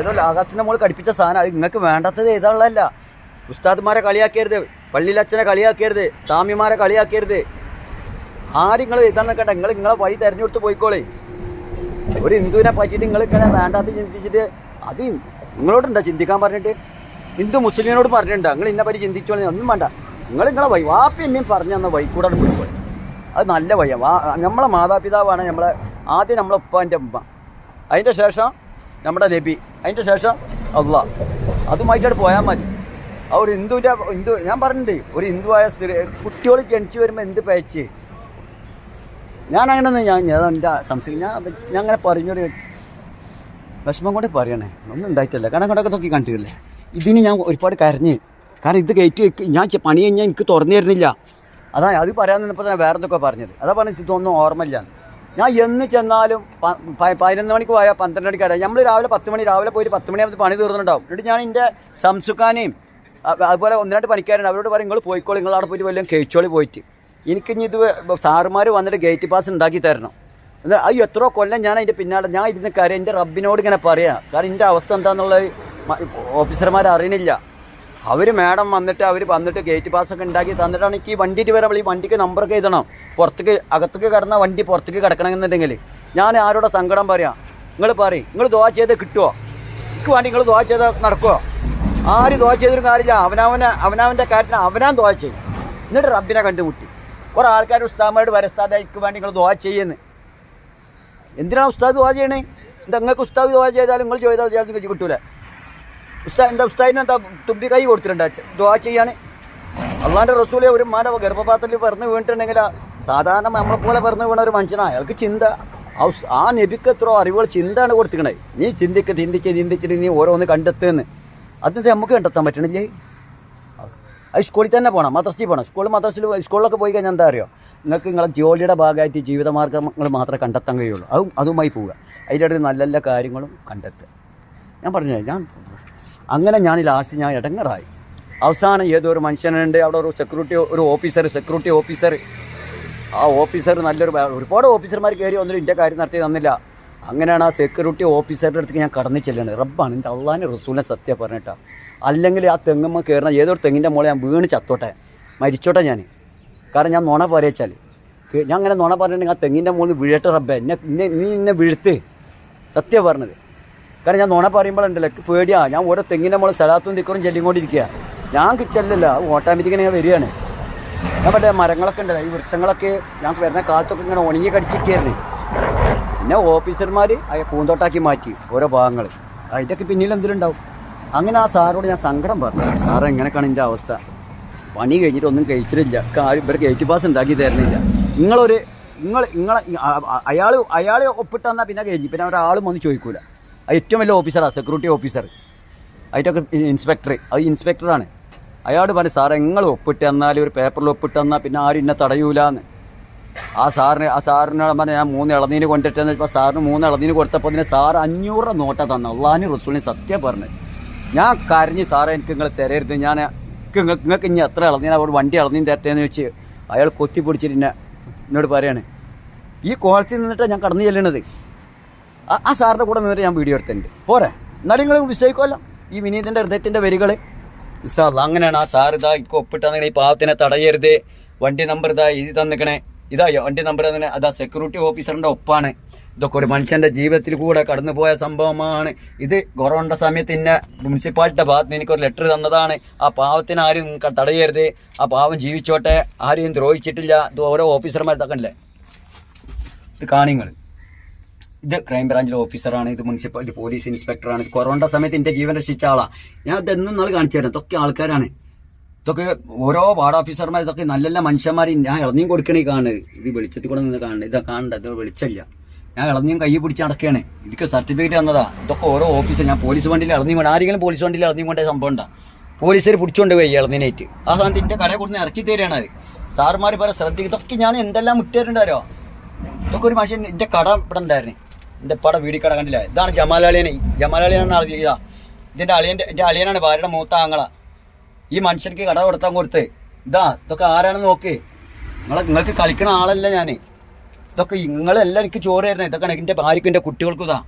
Speaker 1: ഏതോ ആകാശത്തിന്റെ മുകളിൽ കടിപ്പിച്ച സാധനം. അത് നിങ്ങൾക്ക് വേണ്ടാത്തത് എഴുതാനുള്ളതല്ല. ഉസ്താദ്മാരെ കളിയാക്കരുത്. പള്ളിയിലച്ഛനെ കളിയാക്കരുത്. സ്വാമിമാരെ കളിയാക്കരുത്. ആരും നിങ്ങൾ എഴുതാൻ നിൽക്കട്ടെ നിങ്ങൾ നിങ്ങളെ വഴി തിരഞ്ഞെടുത്ത് പോയിക്കോളേ. ഒരു ഹിന്ദുവിനെ പറ്റിയിട്ട് നിങ്ങൾ ഇങ്ങനെ വേണ്ടാത്ത ചിന്തിച്ചിട്ട് അത് നിങ്ങളോടുണ്ടോ ചിന്തിക്കാൻ പറഞ്ഞിട്ട്? ഹിന്ദു മുസ്ലിമിനോട് പറഞ്ഞിട്ടുണ്ടോ? നിങ്ങൾ ഇന്നെ പറ്റി ചിന്തിച്ചോളെ. ഒന്നും വേണ്ട. നിങ്ങൾ നിങ്ങളെ വഴി വാപ്പി എന്നെയും പറഞ്ഞു തന്ന വഴി കൂടെ പോയി അത് നല്ല വഴിയാണ് നമ്മളെ മാതാപിതാവാണ് നമ്മളെ ആദ്യം നമ്മളെ ഉപ്പാന്റെ ഉമ്മ. അതിന്റെ ശേഷം നമ്മുടെ നബി. അതിന്റെ ശേഷം അള്ള. അതുമായിട്ടാണ് പോയാൽ മതി. ആ ഒരു ഹിന്ദുവിന്റെ ഹിന്ദു ഞാൻ പറഞ്ഞിട്ടുണ്ട് ഒരു ഹിന്ദുവായ സ്ത്രീ കുട്ടികൾ ജനിച്ചു വരുമ്പോൾ എന്ത് പേച്ച് ഞാൻ അങ്ങനെ ഞാൻ ഞാൻ എന്റെ സംശയം? ഞാൻ ഞാൻ അങ്ങനെ പറഞ്ഞൊരു വിഷമം കൊണ്ട് പറയണേ. ഒന്നും ഉണ്ടായിട്ടില്ല. കാരണം കണ്ടൊക്കെ നോക്കി കണ്ടിട്ടില്ലേ? ഇതിന് ഞാൻ ഒരുപാട് കരഞ്ഞ്. കാരണം ഇത് കയറ്റി ഞാൻ പണി കഴിഞ്ഞാൽ എനിക്ക് തുറന്നു തരുന്നില്ല. അതാ അത് പറയാൻ നിന്നപ്പോൾ തന്നെ വേറെ എന്തൊക്കെ പറഞ്ഞത്. അതാ പറഞ്ഞത് ഇതൊന്നും ഓർമ്മയില്ല ഞാൻ എന്ന് ചെന്നാലും പതിനൊന്ന് മണിക്ക് പോയാൽ പന്ത്രണ്ട് മണിക്ക് വരാം. നമ്മൾ രാവിലെ പത്ത് മണി രാവിലെ പോയിട്ട് പത്ത് മണിയാകുമ്പോൾ പണി തീർന്നിട്ടുണ്ടാവും. എന്നിട്ട് ഞാൻ എന്റെ സംസുക്കാനെയും അതുപോലെ ഒന്ന് രണ്ട് പണിക്കാരുണ്ട്. അവരോട് പറയും നിങ്ങൾ പോയിക്കോളി നിങ്ങൾ അവിടെ പോയിട്ട് വല്ലതും കഴിച്ചോളി പോയിട്ട്. എനിക്കിനി ഇത് സാറുമാർ വന്നിട്ട് ഗേറ്റ് പാസ് ഉണ്ടാക്കി തരണം. എന്നാൽ അത് എത്രയോ കൊല്ലം ഞാൻ അതിന്റെ പിന്നാലെ ഞാൻ ഇരുന്ന് കാര്യം. എന്റെ റബ്ബിനോട് ഇങ്ങനെ പറയാം. കാരണം എന്റെ അവസ്ഥ എന്താണെന്നുള്ളത് ഓഫീസർമാർ അറിയണില്ല അവർ മാഡം വന്നിട്ട് അവർ വന്നിട്ട് ഗേറ്റ് പാസ് ഒക്കെ ഉണ്ടാക്കി തന്നിട്ടാണ് ഈ വണ്ടിയിട്ട് വരാൻ ഈ വണ്ടിക്ക് നമ്പറൊക്കെ എഴുതണം. പുറത്തേക്ക് അകത്തേക്ക് കിടന്ന വണ്ടി പുറത്തേക്ക് കിടക്കണമെന്നുണ്ടെങ്കിൽ. ഞാൻ ആരോടെ സങ്കടം പറയാം? നിങ്ങൾ പറയും. നിങ്ങൾ ദോഹ ചെയ്ത് കിട്ടുമോ എനിക്ക് വേണ്ടി നിങ്ങൾ ദോഹ ചെയ്ത് നടക്കുമോ ആര് ദോഹ ചെയ്തൊരു കാര്യമില്ല. അവനവനെ അവനവന്റെ കാര്യത്തിന് അവനാൻ ദോഹ ചെയ്യും. എന്നിട്ട് റബ്ബിനെ കണ്ടുമുട്ടി. കുറേ ആൾക്കാർ ഉസ്താമായിട്ട് വരസ്താദ് എനിക്ക് വേണ്ടി നിങ്ങൾ ദോഹ ചെയ്യുന്നു എന്തിനാണ് ഉസ്താദ് ദോഹ ചെയ്യണേ? എന്താ നിങ്ങൾക്ക് ഉസ്താദ് ദോഹ ചെയ്താലും നിങ്ങൾ ചെയ്താൽ നിങ്ങൾക്ക് കിട്ടൂല. ഉസ്താദ് എന്താ ഉസ്താദിന് എന്താ തുമ്പി കൈ കൊടുത്തിട്ടുണ്ട്? ദ്വാ ചെയ്യാൻ അള്ളാന്റെ റസൂലെ ഒരു മാനവ ഗർഭപാത്രത്തിൽ പിറന്ന് വീണിട്ടുണ്ടെങ്കിൽ സാധാരണ നമ്മളെ പോലെ പിറന്ന് വീണ ഒരു മനുഷ്യനാണ് അയാൾക്ക് ചിന്ത ആ നബിക്ക് എത്രയോ അറിവുകൾ ചിന്തയാണ് കൊടുത്തിക്കണേ നീ ചിന്തിക്ക് ചിന്തിച്ച് ചിന്തിച്ചിട്ട് നീ ഓരോന്ന് കണ്ടെത്തുന്ന്. അതിന് നമുക്ക് കണ്ടെത്താൻ പറ്റണില്ലേ? അത് സ്കൂളിൽ തന്നെ പോകണം മദ്രസയിൽ പോകണം സ്കൂൾ മദ്രസയിൽ സ്കൂളിലൊക്കെ പോയി കഴിഞ്ഞാൽ എന്താ അറിയോ? നിങ്ങൾക്ക് നിങ്ങളെ ജോലിയുടെ ഭാഗമായിട്ട് ജീവിതമാർഗങ്ങൾ മാത്രമേ കണ്ടെത്താൻ കഴിയുള്ളൂ. അതും അതുമായി പോവുക. അതിന്റെ ഇടയിൽ നല്ല നല്ല കാര്യങ്ങളും കണ്ടെത്തുക. ഞാൻ പറഞ്ഞു ഞാൻ അങ്ങനെ ഞാൻ ലാസ്റ്റ് ഞാൻ ഇടങ്ങറായി അവസാനം ഏതോ ഒരു മനുഷ്യനുണ്ട് അവിടെ ഒരു സെക്യൂരിറ്റി ഒരു ഓഫീസർ സെക്യൂരിറ്റി ഓഫീസർ ആ ഓഫീസർ നല്ലൊരു ഒരുപാട് ഓഫീസർമാർ കയറി വന്നിട്ട് എന്റെ കാര്യം നടത്തി തന്നില്ല. അങ്ങനെയാണ് ആ സെക്യൂരിറ്റി ഓഫീസറുടെ അടുത്തേക്ക് ഞാൻ കടന്നു ചെല്ലണത് റബ്ബാണ് എന്റെ അള്ളാന്റെ റസൂലിനെ സത്യം പറഞ്ഞിട്ടാ. അല്ലെങ്കിൽ ആ തെങ്ങമ്മ കയറുന്ന ഏതൊരു തെങ്ങിന്റെ മോളെ ഞാൻ വീണ് ചത്തോട്ടെ. മരിച്ചോട്ടെ ഞാൻ. കാരണം ഞാൻ നുണ പറയച്ചാൽ. ഞാൻ അങ്ങനെ നുണ പറഞ്ഞിട്ടുണ്ടെങ്കിൽ ആ തെങ്ങിന്റെ മുകളിൽ വീഴട്ടെ റബ്ബേ. എന്നെ നീ എന്നെ വീഴ്ത്ത്. സത്യം പറഞ്ഞത്. കാരണം ഞാൻ നുണ പറയുമ്പോഴുണ്ടല്ലോ പേടിയാ. ഞാൻ ഓരോ തെങ്ങിന്റെ മോളെ സ്ഥലത്തും തിക്കറും ചെല്ലിക്കൊണ്ടിരിക്കുക ഞാൻ ചെല്ലില്ല ഓട്ടോമാറ്റിക് ഇങ്ങനെ വരികയാണ്. ഞാൻ മറ്റേ മരങ്ങളൊക്കെ ഉണ്ടല്ലോ ഈ വൃക്ഷങ്ങളൊക്കെ ഞാൻ വരുന്ന കാലത്തൊക്കെ ഇങ്ങനെ ഉണങ്ങി കടിച്ചിട്ടായിരുന്നു പിന്നെ ഓഫീസർമാർ അയ പൂന്തോട്ടാക്കി മാറ്റി ഓരോ ഭാഗങ്ങൾ അതിന്റെയൊക്കെ പിന്നിൽ എന്തിലുണ്ടാവും അങ്ങനെ ആ സാറോട് ഞാൻ സങ്കടം പറഞ്ഞു സാറ് എങ്ങനെയൊക്കെയാണ് എന്റെ അവസ്ഥ? പണി കഴിഞ്ഞിട്ട് ഒന്നും കഴിച്ചിട്ടില്ല. കാര്യം ഇവർക്ക് എയ്റ്റ് പാസ് ഉണ്ടാക്കി തരുന്നില്ല. നിങ്ങളൊരു നിങ്ങൾ നിങ്ങളെ അയാൾ അയാൾ ഒപ്പിട്ടെന്നാൽ പിന്നെ കഴിഞ്ഞു. പിന്നെ ഒരാളും വന്ന് ചോദിക്കൂല. ഏറ്റവും വലിയ ഓഫീസറാണ് സെക്യൂരിറ്റി ഓഫീസർ. അതിന്റെയൊക്കെ ഇൻസ്പെക്ടർ അത് ഇൻസ്പെക്ടറാണ്. അയാൾ പറഞ്ഞു സാറേ നിങ്ങൾ ഒപ്പിട്ട് തന്നാൽ ഒരു പേപ്പറിൽ ഒപ്പിട്ട് തന്നാൽ പിന്നെ ആരും എന്നെ തടയൂലെന്ന്. ആ സാറിന് ആ സാറിനോട് പറഞ്ഞാൽ ഞാൻ മൂന്ന് ഇളനീന് കൊണ്ടിട്ടെന്ന് വെച്ചപ്പോൾ സാറിന് മൂന്ന് ഇളനീന് കൊടുത്തപ്പോൾ അതിന് സാർ അഞ്ഞൂറ് രൂപ നോട്ട തന്നു അള്ളാഹിന് റസൂലിന് സത്യം പറഞ്ഞു. ഞാൻ കരഞ്ഞ് സാറേ എനിക്ക് നിങ്ങൾ തരരുത് ഞാൻ നിങ്ങൾക്ക് നിങ്ങൾക്ക് ഇനി എത്ര ഇളനീന അവിടെ വണ്ടി ഇളനീര് തരട്ടേന്ന് വെച്ച് അയാൾ കൊത്തി പിടിച്ചിട്ട് എന്നെ എന്നോട് പറയാണ്. ഈ കോളത്തിൽ നിന്നിട്ടാണ് ഞാൻ കടന്നു ചെല്ലണത്. ആ സാറിന്റെ കൂടെ നിന്നിട്ട് ഞാൻ വീഡിയോ എടുത്തിട്ടുണ്ട്. പോരെ. എന്നാലും നിങ്ങൾ വിശ്വസിക്കുമല്ലോ ഈ വിനീതിന്റെ ഹൃദയത്തിന്റെ വരികൾ ഇസാല്ല അങ്ങനെയാണ്. ആ സാർ ഇതാ ഇക്ക് ഒപ്പിട്ടാണെങ്കിൽ ഈ പാവത്തിനെ തടയരുത്. വണ്ടി നമ്പർ ഇതാ ഇത് തന്നിക്കണേ. ഇതാ വണ്ടി നമ്പർ തന്നെ അതാ സെക്യൂരിറ്റി ഓഫീസറിന്റെ ഒപ്പാണ്. ഇതൊക്കെ ഒരു മനുഷ്യന്റെ ജീവിതത്തിൽ കൂടെ കടന്നുപോയ സംഭവമാണ്. ഇത് കൊറോണ സമയത്ത് ഇന്ന മുനിസിപ്പാലിറ്റിയുടെ ഭാഗത്ത് എനിക്കൊരു ലെറ്റർ തന്നതാണ്. ആ പാവത്തിന് ആരും തടയരുത്. ആ പാവം ജീവിച്ചോട്ടെ. ആരെയും ദ്രോഹിച്ചിട്ടില്ല. ഇത് ഓരോ ഓഫീസർമാർ തക്കല്ലേ ഇത് കാണിങ്ങൾ ഇത് ക്രൈംബ്രാഞ്ചിലെ ഓഫീസറാണ് ഇത് മുനിസിപ്പാലിറ്റി പോലീസ് ഇൻസ്പെക്ടറാണ്. കൊറോണ സമയത്ത് എന്റെ ജീവൻ രക്ഷിച്ച ആളാണ് ഞാൻ ഇതെന്നും നാൾ കാണിച്ചു തരാം. ഇതൊക്കെ ആൾക്കാരാണ്. ഇതൊക്കെ ഓരോ വാർഡ് ഓഫീസർമാർ ഇതൊക്കെ നല്ല നല്ല മനുഷ്യന്മാർ ഞാൻ ഇളഞ്ഞും കൊടുക്കണേ കാണുന്നത്. ഇത് വെളിച്ചത്തിൽ കൂടെ നിന്ന് കാണുന്നത്. ഇതാ കാണണ്ട ഇത് വെളിച്ചമില്ല ഞാൻ ഇളഞ്ഞും കൈ പിടിച്ച് നടക്കുകയാണ് ഇതൊക്കെ സർട്ടിഫിക്കറ്റ് തന്നതാ. ഇതൊക്കെ ഓരോ ഓഫീസർ ഞാൻ പോലീസ് വണ്ടിയിൽ ഇളഞ്ഞു കൊണ്ട് ആരെങ്കിലും പോലീസ് വണ്ടിയിൽ ഇളഞ്ഞു കൊണ്ടേ സംഭവം ഉണ്ടാ. പോലീസുകാർ പിടിച്ചുകൊണ്ട് പോയി ഇളനീനായിട്ട്. ആ സാധനത്ത് എന്റെ കടയിൽ കൊടുന്ന് ഇറക്കി തരികയാണ് അത്. സാറുമാർ പല ശ്രദ്ധിക്കും ഇതൊക്കെ ഞാൻ എന്തെല്ലാം മുറ്റേറുണ്ടാരോ ഇതൊക്കെ ഒരു മനുഷ്യൻ എന്റെ കട ഇവിടെ ഉണ്ടായിരുന്നു. എന്റെ പട വീടി കട കണ്ടില്ല? ഇതാണ് ജമാലാളിയനെ. ജമാലാളിയാണ് ആൾ ഇതാ ഇതിന്റെ അളിയന്റെ എന്റെ അളിയനാണ് ഭാര്യയുടെ മൂത്ത ആങ്ങള. ഈ മനുഷ്യർക്ക് കട കൊടുത്താൻ കൊടുത്ത് ഇതാ ഇതൊക്കെ ആരാണെന്ന് നോക്ക്. നിങ്ങളെ നിങ്ങൾക്ക് കളിക്കണ ആളല്ല ഞാൻ ഇതൊക്കെ നിങ്ങളെല്ലാം എനിക്ക് ചോറ് തരണം ഇതൊക്കെ എന്റെ ഭാര്യക്കും എന്റെ കുട്ടികൾക്കും ഇതാ.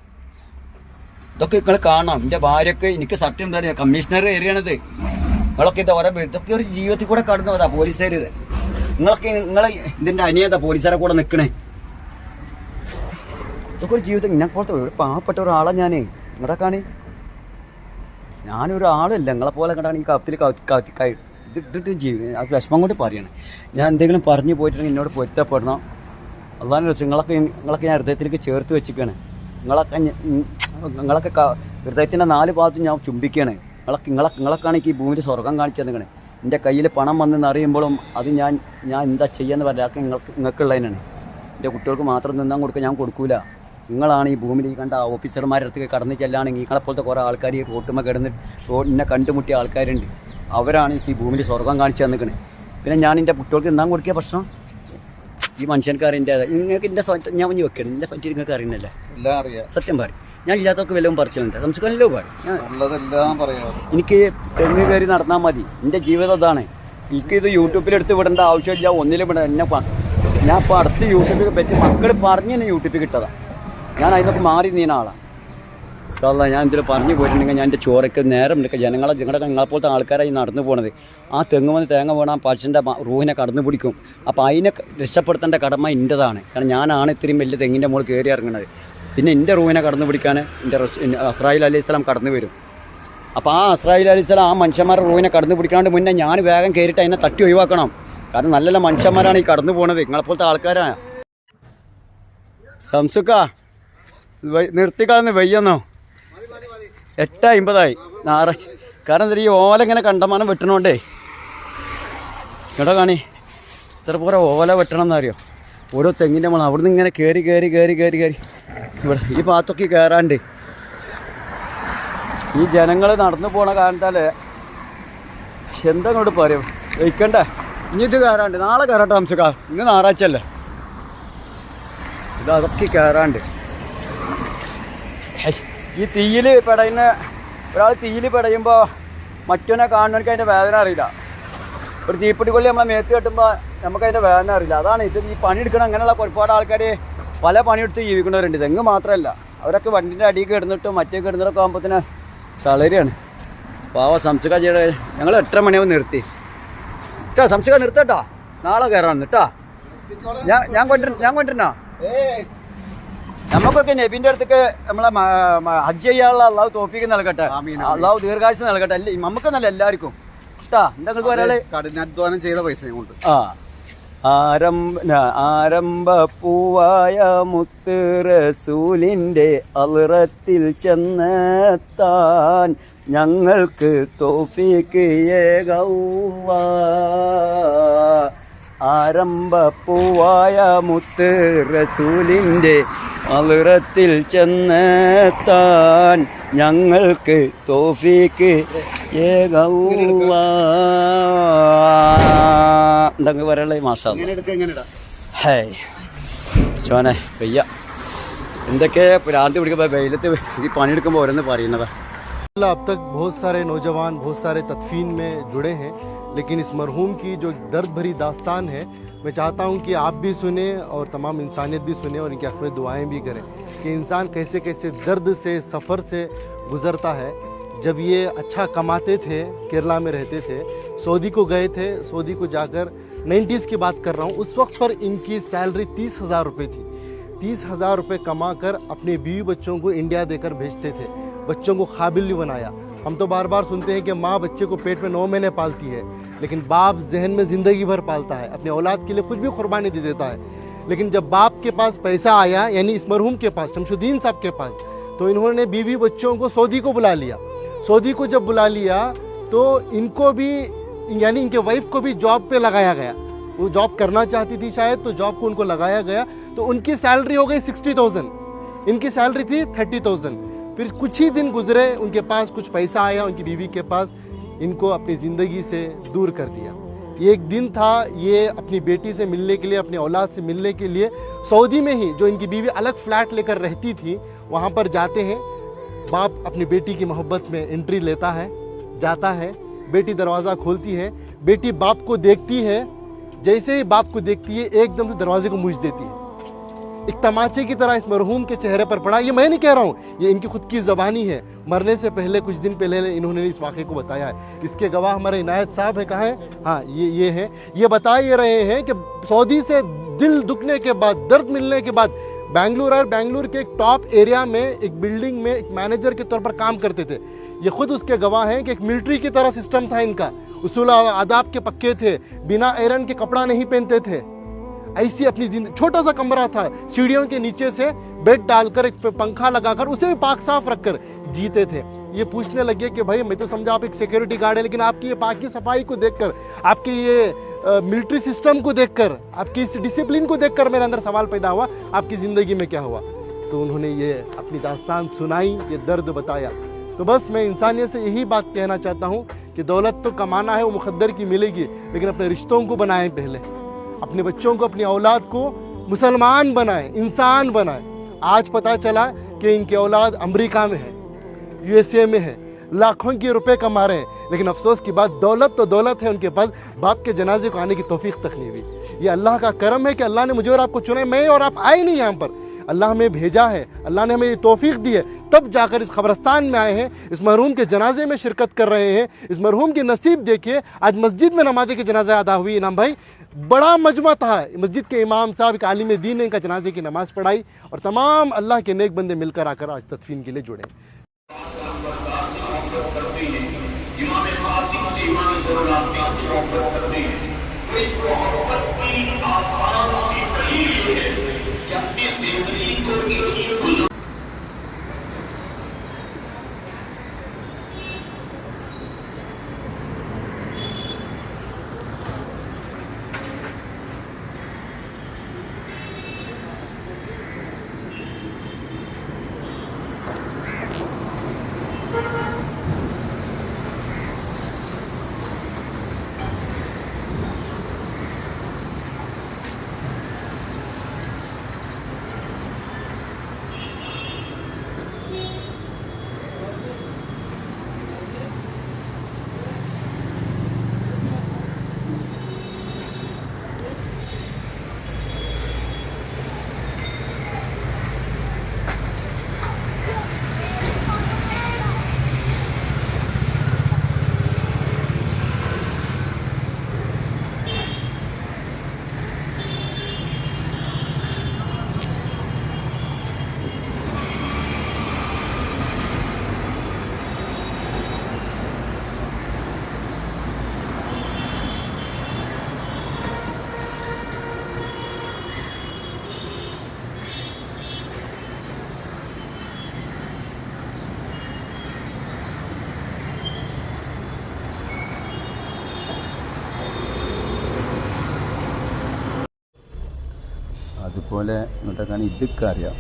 Speaker 1: ഇതൊക്കെ നിങ്ങൾ കാണണം. എന്റെ ഭാര്യക്ക് എനിക്ക് സത്യം തരാം കമ്മീഷണർ ഏരിയയാണിത് നിങ്ങളൊക്കെ ഇത് ഓരോ ഇതൊക്കെ ഒരു ജീവിതത്തിൽ കൂടെ കടന്നു പോതാ പോലീസുകാർ ഇത്. നിങ്ങളൊക്കെ നിങ്ങളെ ഇതിന്റെ അനിയതാ പോലീസുകാരെ കൂടെ നിൽക്കണേ ഇതൊക്കെ ഒരു ജീവിതം ഇന്നെ പോലത്തെ ഒരു പാവപ്പെട്ട ഒരാളെ ഞാനേ. നിങ്ങളുടെ കാണി? ഞാനൊരാളല്ല നിങ്ങളെ പോലെ കണ്ടാണ് ഈ കത്തിൽ ഇത് ഇട്ടിട്ട് ജീവി ആ വിഷമം കൊണ്ട് പറയണം ഞാൻ എന്തെങ്കിലും പറഞ്ഞു പോയിട്ടുണ്ടെങ്കിൽ എന്നോട് പൊരുത്തപ്പെടണം. അതാണ് രസം നിങ്ങളൊക്കെ നിങ്ങളൊക്കെ ഞാൻ ഹൃദയത്തിലേക്ക് ചേർത്ത് വെച്ചിരിക്കുകയാണ്. നിങ്ങളൊക്കെ നിങ്ങളൊക്കെ ഹൃദയത്തിന്റെ നാല് ഭാഗത്തും ഞാൻ ചുംബിക്കുകയാണ്. നിങ്ങളൊക്കെ നിങ്ങളൊക്കെ നിങ്ങളൊക്കെയാണ് ഈ ഭൂമിയിൽ സ്വർഗം കാണിച്ചു തന്നിക്കണേ എന്റെ കയ്യിൽ പണം വന്നെന്ന് അറിയുമ്പോഴും അത് ഞാൻ ഞാൻ എന്താ ചെയ്യാന്ന് അതൊക്കെ നിങ്ങൾക്ക് നിങ്ങൾക്കുള്ളതിനാണ്. എന്റെ കുട്ടികൾക്ക് മാത്രം നിന്നാൻ കൊടുക്കുക ഞാൻ കൊടുക്കൂല. നിങ്ങളാണ് ഈ ഭൂമിയിൽ ഈ കണ്ട ഓഫീസർമാരുടെ അടുത്ത് കടന്നു ചെല്ലാണെങ്കിൽ നിങ്ങളെപ്പോലത്തെ കുറേ ആൾക്കാർ ഈ റോട്ടുമ്മ കിടന്ന് റോഡിനെ കണ്ടുമുട്ടിയ ആൾക്കാരുണ്ട്. അവരാണ് ഈ ഭൂമിയിൽ സ്വർഗം കാണിച്ചു തന്നിക്കണേ. പിന്നെ ഞാൻ എന്റെ കുട്ടികൾക്ക് എന്താ കൊടുക്കിയ പ്രശ്നം ഈ മനുഷ്യൻക്കാർ എന്റെ നിങ്ങൾക്ക് എന്റെ ഞാൻ പറഞ്ഞു വെക്കണം. എന്റെ പറ്റി നിങ്ങൾക്ക് അറിയുന്നില്ലേ?
Speaker 2: എല്ലാം അറിയാം.
Speaker 1: സത്യം പറയും. ഞാൻ ഇല്ലാത്തൊക്കെ വല്ലതും പറിച്ചിട്ടുണ്ട് സംസ്കാരമല്ലോ പറയും. എനിക്ക് തെങ്ങ് കയറി നടന്നാൽ മതി. എന്റെ ജീവിതം അതാണ് എനിക്ക് ഇത് യൂട്യൂബിലെടുത്ത് വിടേണ്ട ആവശ്യമില്ല. ഒന്നിലും വിട എന്നെ ഞാൻ ഇപ്പോൾ അടുത്ത് യൂട്യൂബിൽ പറ്റി മക്കൾ പറഞ്ഞ് തന്നെ യൂട്യൂബിൽ കിട്ടതാണ് ഞാൻ അതിനൊക്കെ മാറി നീന ആളാണ് സാധാ ഞാൻ ഇതിൽ പറഞ്ഞു പോയിട്ടുണ്ടെങ്കിൽ ഞാൻ എന്റെ ചോരയ്ക്ക് നേരം എടുക്കുക ജനങ്ങളെ നിങ്ങളുടെ നിങ്ങളെപ്പോലത്തെ ആൾക്കാരായി നടന്നു പോണത്. ആ തെങ്ങ് വന്ന് തേങ്ങ വേണം ആ പശുവിന്റെ റൂഹിനെ കടന്നു പിടിക്കും. അപ്പോൾ അതിനെ രക്ഷപ്പെടുത്തേണ്ട കടമ എന്റെതാണ് കാരണം ഞാനാണ് ഇത്രയും വലിയ തെങ്ങിന്റെ മുകളിൽ കയറി ഇറങ്ങുന്നത്. പിന്നെ എന്റെ റൂഹിനെ കടന്നു പിടിക്കാൻ എന്റെ അസ്രായിൽ അലി ഇസ്ലാം കടന്നു വരും. അപ്പോൾ ആ അസ്രായിൽ അലി ഇസ്ലാം ആ മനുഷ്യന്മാരുടെ റൂഹിനെ കടന്നു പിടിക്കാണ്ട് മുന്നേ ഞാൻ വേഗം കയറിയിട്ട് അതിനെ തട്ടി ഒഴിവാക്കണം. കാരണം നല്ല നല്ല മനുഷ്യന്മാരാണ് ഈ കടന്നു പോണത്. നിങ്ങളെപ്പോലത്തെ ആൾക്കാരാണ് സംസുക്ക. നിർത്തിക്കളന്ന് വയ്യെന്നോ? എട്ട് അമ്പതായി ഞായറാഴ്ച കാരണം എന്താ ഈ ഓല ഇങ്ങനെ കണ്ടമാനം വെട്ടണോണ്ടേ. കേട്ടോ കാണി ഇത്ര പോലെ ഓല വെട്ടണം എന്നറിയോ ഓരോ തെങ്ങിന്റെ മണം അവിടുന്ന് ഇങ്ങനെ കയറി കയറി കയറി കയറി കയറി ഇവിടെ ഈ ഭാഗത്തൊക്കെ കയറാണ്ട് ഈ ജനങ്ങൾ നടന്നു പോണ കാരണത്താൽ എന്താ ഇങ്ങോട്ട് പറയും? വയ്ക്കണ്ട. ഇനി ഇത് കയറാണ്ട് നാളെ കയറട്ടെ ഹംസക്ക ഇന്ന് ഞായറാഴ്ച അല്ലേ ഇത് അതൊക്കെ കയറാണ്ട് ഈ തീയിൽ പെടയുന്ന ഒരാൾ തീയിൽ പെടയുമ്പോൾ മറ്റൊനെ കാണുന്നവർക്ക് അതിന്റെ വേദന അറിയില്ല. ഒരു തീപ്പെട്ടി കൊള്ളി നമ്മളെ മേത്ത് കെട്ടുമ്പോൾ നമുക്ക് അതിന്റെ വേദന അറിയില്ല. അതാണ് ഇത് ഈ പണിയെടുക്കണം അങ്ങനെയുള്ള ഒരുപാട് ആൾക്കാർ പല പണിയെടുത്ത് ജീവിക്കുന്നവരുണ്ട്. തെങ്ങ് മാത്രമല്ല അവരൊക്കെ വണ്ടിന്റെ അടിയിൽ കിടന്നിട്ട് മറ്റേ കിടന്നിട്ടൊക്കെ ആകുമ്പോഴത്തേന് കളരിയാണ് പാവ സംസ്കാര ചെയ്ത ഞങ്ങൾ എട്ടര മണിയാവും നിർത്തി? കേട്ടോ സംസ്കാരം നിർത്തട്ടോ. നാളെ കയറാൻ കേട്ടോ ഞാൻ ഞാൻ കൊണ്ടിരുന്ന ഞാൻ കൊണ്ടുവരണോ? നമുക്കൊക്കെ നബിന്റെ അടുത്തേക്ക് നമ്മളെ ഹജ്ജ് ചെയ്യാനുള്ള അള്ളാഹു തോഫിക്ക് നൽകട്ടെ. അള്ളാഹു ദീർഘായുസ് നൽകട്ടെ. അല്ലേ നമുക്ക് നല്ല എല്ലാവർക്കും. കേട്ടാ എന്താ നിങ്ങൾക്ക് ഒരാൾ
Speaker 2: കഠിനാധ്വാനം ചെയ്ത പൈസ കൊണ്ട്
Speaker 1: ആ. ആരംഭ ആരംഭ പൂവായ മുത്ത് റസൂലിന്റെ അളിറത്തിൽ ചെന്നെത്താൻ ഞങ്ങൾക്ക് തോഫിക്ക് ഏകൗവ ആരംഭ പൂവായ മുത്ത് റസൂലിൻ്റെ അളിറത്തിൽ ചെന്നെത്താൻ ഞങ്ങൾക്ക് തോഫിക്ക് ഏകൗവ എന്തെങ്കിലും പറയല്ലേ മാഷാ
Speaker 2: എങ്ങനെ എടുക്കുക എങ്ങനെ ഇടാം
Speaker 1: ഹേ ചോനെ വയ്യ എന്തൊക്കെ ഭ്രാന്തി പിടിക്കുമ്പോൾ വെയിലത്ത് ഈ പണിയെടുക്കുമ്പോൾ ഓരോന്ന് പറയുന്നതാ
Speaker 4: अब तक बहुत सारे नौजवान बहुत सारे तदफीन में जुड़े हैं लेकिन इस मरहूम की जो दर्द भरी दास्तान है, मैं चाहता हूँ कि आप भी सुने और तमाम इंसानियत भी सुने और इनकी अखवे दुआएँ भी करें कि इंसान कैसे कैसे दर्द से, सफ़र से गुज़रता है। जब ये अच्छा कमाते थे, केरला में रहते थे, सऊदी को गए थे, सऊदी को जाकर 90s की बात कर रहा हूँ, उस वक्त पर इनकी सैलरी तीस हज़ार रुपये थी। तीस हज़ार रुपये कमा कर अपने बीवी बच्चों को इंडिया देकर भेजते थे, बच्चों को काबिल भी बनाया। हम तो बार बार सुनते हैं कि माँ बच्चे को पेट में नौ महीने पालती है, लेकिन बाप जहन में ज़िंदगी भर पालता है, अपने औलाद के लिए कुछ भी कुर्बानी दे देता है। लेकिन जब बाप के पास पैसा आया, यानी इस मरहूम के पास, शमशुद्दीन साहब के पास तो इन्होंने बीवी बच्चों को सऊदी को बुला लिया। सऊदी को जब बुला लिया तो इनको भी, यानी इनके वाइफ को भी जॉब पे लगाया गया। वो जॉब करना चाहती थी शायद तो जॉब को उनको लगाया गया। तो उनकी सैलरी हो गई सिक्सटी थाउज़ेंड। इनकी सैलरी थी थर्टी थाउज़ेंड। फिर कुछ ही दिन गुजरे, उनके पास कुछ पैसा आया, उनकी बीवी के पास, इनको अपनी ज़िंदगी से दूर कर दिया। एक दिन था, ये अपनी बेटी से मिलने के लिए, अपने औलाद से मिलने के लिए, सऊदी में ही, जो इनकी बीवी अलग फ्लैट लेकर रहती थी, वहाँ पर जाते हैं। बाप अपनी बेटी की मोहब्बत में एंट्री लेता है, जाता है, बेटी दरवाज़ा खोलती है, बेटी बाप को देखती है, जैसे ही बाप को देखती है, एकदम से दरवाजे को मुझ देती है। एक तमाचे की तरह इस मरहूम के चेहरे पर पड़ा। ये मैं नहीं कह रहा हूँ, ये इनकी खुद की ज़बानी है। मरने से पहले, कुछ दिन पहले इन्होंने इस वाक़े को बताया है। इसके गवाह हमारे इनायत साहब है, कहाँ हैं? हाँ ये ये हैं। ये बता ये रहे हैं कि सऊदी से दिल दुखने के बाद, दर्द मिलने के बाद, बैंगलोर और बेंगलुरु के एक टॉप एरिया में, एक बिल्डिंग में एक मैनेजर के तौर पर काम करते थे। ये खुद उसके गवाह हैं कि एक मिलिट्री की तरह सिस्टम था इनका। उसूल आदाब के पक्के थे, बिना आयरन के कपड़ा नहीं पहनते थे। ऐसी अपनी ज़िंदगी, छोटा सा कमरा था, सीढ़ियों के नीचे से बेड डालकर एक पंखा लगाकर उसे भी पाक साफ़ रखकर जीते थे। ये पूछने लगे कि भाई, मैं तो समझा आप एक सिक्योरिटी गार्ड है, लेकिन आपकी ये पाकि सफ़ाई को देखकर, आपके ये मिलिट्री सिस्टम को देखकर, आपकी इस डिसिप्लिन को देखकर मेरे अंदर सवाल पैदा हुआ, आपकी ज़िंदगी में क्या हुआ? तो उन्होंने ये अपनी दास्तान सुनाई, ये दर्द बताया। तो बस मैं इंसानियत से यही बात कहना चाहता हूँ कि दौलत तो कमाना है, वो मुकद्दर की मिलेगी, लेकिन अपने रिश्तों को बनाएँ पहले। अपने बच्चों को, अपनी औलाद को मुसलमान बनाए, इंसान बनाए। आज पता चला कि इनकी औलाद अमेरिका में है, यूएसए में है। लाखों के रुपए कमा रहे हैं, लेकिन अफसोस की बात, दौलत तो दौलत है उनके पास। बाप के जनाजे को आने की तोफीक तक नहीं हुई। ये अल्लाह का करम है कि अल्लाह ने मुझे और आपको चुना, मैं और आप आए नहीं यहाँ पर। अल्लाह हमें भेजा है, अल्लाह ने हमें ये तौफीक दी है। तब जाकर इस कब्रस्तान में आए हैं, इस मरहूम के जनाजे में शिरकत कर रहे हैं, इस मरहूम की नसीब देखिए, आज मस्जिद में नमाजे के जनाजे अदा हुई। इनाम भाई, बड़ा मजमा था। मस्जिद के इमाम साहब, एक आलिम दीन ने इनका जनाजे की नमाज़ पढ़ाई और तमाम अल्लाह के नेक बंदे मिलकर आकर आज तदफीन के लिए जुड़े।
Speaker 1: അതുപോലെ ഇങ്ങോട്ടേക്കാണ് ഇതൊക്കെ അറിയാം.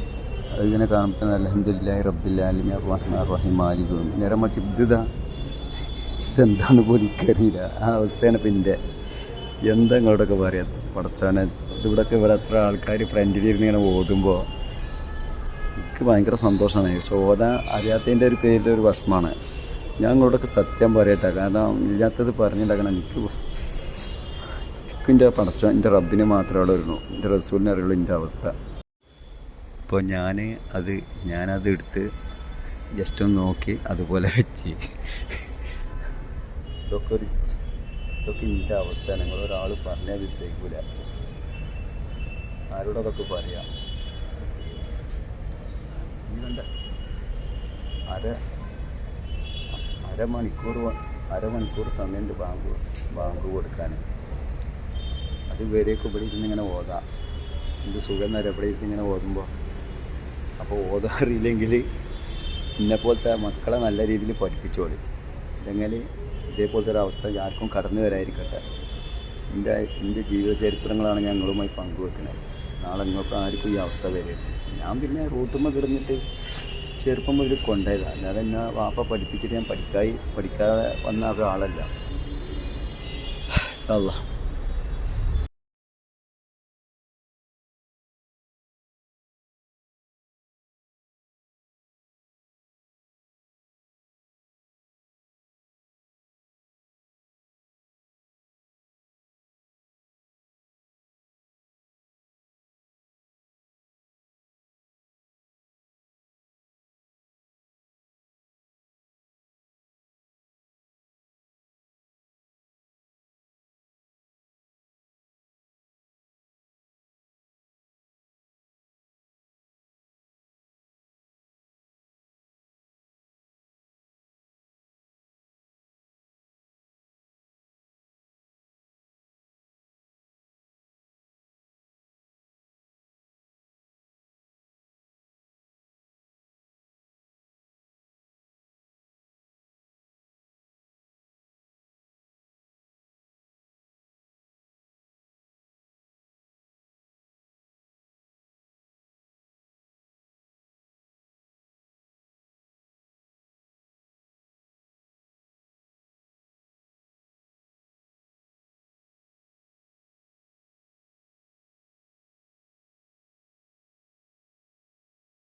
Speaker 1: അതിങ്ങനെ കാണുമ്പോൾ അലഹദില്ല റബ്ബില്ലാലിമി റഹ്മാൻ റഹീം ആലിഖും നേരെ മറിച്ച് ഇതാ ഇതെന്താന്ന് പോലും എനിക്കറിയില്ല ആ അവസ്ഥയാണ് ഇപ്പം എന്റെ എന്താ ഇങ്ങോട്ടൊക്കെ പറയാം? പടച്ചാനെ ഇതിവിടെയൊക്കെ ഇവിടെ എത്ര ആൾക്കാർ ഫ്രണ്ടിൽ ഇരുന്ന് ഇങ്ങനെ ഓതുമ്പോൾ എനിക്ക് ഭയങ്കര സന്തോഷമാണ്. പക്ഷെ ഓതാൻ അറിയാത്തതിന്റെ ഒരു പേരിൽ ഒരു വിഷമമാണ്. ഞാൻ ഇങ്ങോട്ടൊക്കെ സത്യം പറയട്ടെ. കാരണം ഇല്ലാത്തത് പറഞ്ഞിട്ടുണ്ടാക്കണം എനിക്ക് എന്റെ പടച്ചോ എന്റെ റബ്ബിനെ മാത്രമേ അവിടെ വരുന്നു എന്റെ റസൂലിനെ അറിയുള്ളൂ എന്റെ അവസ്ഥ. അപ്പോൾ ഞാൻ അത് ഞാനത് എടുത്ത് ജസ്റ്റ് ഒന്ന് നോക്കി അതുപോലെ വെച്ച്. ഇതൊക്കെ ഒരു ഇതൊക്കെ എന്റെ അവസ്ഥ. നിങ്ങളൊരാൾ പറഞ്ഞാൽ വിശ്വസിക്കൂല. ആരോടൊക്കെ പറയാം? അര അരമണിക്കൂർ അരമണിക്കൂർ സമയമുണ്ട് ബാങ്ക് ബാങ്ക് കൊടുക്കാൻ. അത് വരെയൊക്കെ ഇവിടെ ഇരുന്ന് ഇങ്ങനെ ഓതാം. എന്ത് സുഖം നേരം ഇവിടെ ഇരുന്ന് ഓതുമ്പോൾ. അപ്പോൾ ഓതാറിയില്ലെങ്കിൽ ഇന്നെപ്പോലത്തെ മക്കളെ നല്ല രീതിയിൽ പഠിപ്പിച്ചോളി. ഇല്ലെങ്കിൽ ഇതേപോലത്തെ ഒരു അവസ്ഥ ആർക്കും കടന്നു വരായിരിക്കട്ടെ എന്റെ എന്റെ ജീവിത ചരിത്രങ്ങളാണ് ഞങ്ങളുമായി പങ്കുവെക്കുന്നത് നാളെ നിങ്ങൾക്ക് ആർക്കും ഈ അവസ്ഥ വരരുത് ഞാൻ പിന്നെ റൂട്ടുമ്പോൾ കിടന്നിട്ട് ചെറുപ്പം മുതൽ കൊണ്ടുപോയതാണ് അല്ലാതെ എന്നെ വാപ്പ പഠിപ്പിച്ചിട്ട് ഞാൻ പഠിക്കായി പഠിക്കാതെ വന്ന ഒരാളല്ല. സല്ല